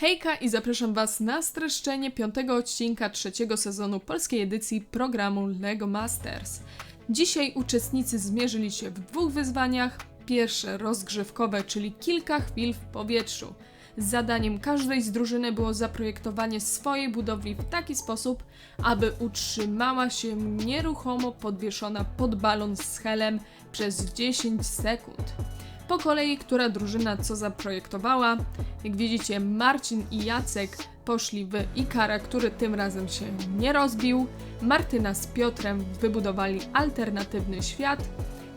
Hejka i zapraszam Was na streszczenie piątego odcinka trzeciego sezonu polskiej edycji programu LEGO Masters. Dzisiaj uczestnicy zmierzyli się w dwóch wyzwaniach. Pierwsze rozgrzewkowe, czyli kilka chwil w powietrzu. Zadaniem każdej z drużyny było zaprojektowanie swojej budowli w taki sposób, aby utrzymała się nieruchomo podwieszona pod balon z helem przez 10 sekund. Po kolei, która drużyna co zaprojektowała. Jak widzicie, Marcin i Jacek poszli w Ikara, który tym razem się nie rozbił. Martyna z Piotrem wybudowali alternatywny świat.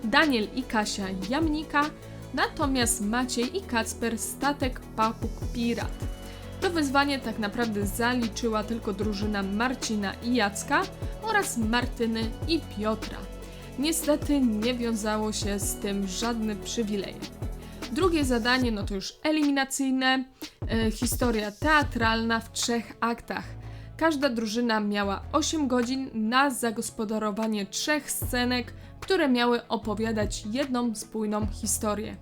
Daniel i Kasia jamnika, natomiast Maciej i Kacper statek papug pirat. To wyzwanie tak naprawdę zaliczyła tylko drużyna Marcina i Jacka oraz Martyny i Piotra. Niestety nie wiązało się z tym żadne przywileje. Drugie zadanie no to już eliminacyjne, e, historia teatralna w trzech aktach. Każda drużyna miała 8 godzin na zagospodarowanie trzech scenek, które miały opowiadać jedną spójną historię.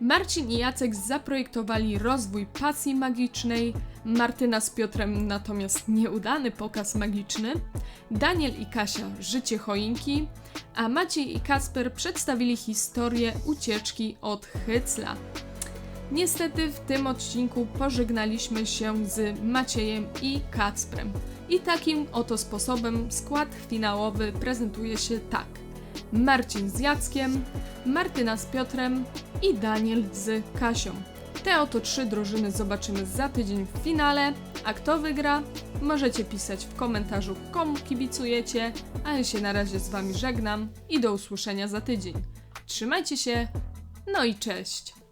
Marcin i Jacek zaprojektowali rozwój pasji magicznej, Martyna z Piotrem natomiast nieudany pokaz magiczny, Daniel i Kasia życie choinki, a Maciej i Kasper przedstawili historię ucieczki od Hycla. Niestety w tym odcinku pożegnaliśmy się z Maciejem i Kacprem. I takim oto sposobem skład finałowy prezentuje się tak. Marcin z Jackiem, Martyna z Piotrem i Daniel z Kasią. Te oto trzy drużyny zobaczymy za tydzień w finale, a kto wygra? Możecie pisać w komentarzu komu kibicujecie, a ja się na razie z wami żegnam i do usłyszenia za tydzień. Trzymajcie się, no i cześć!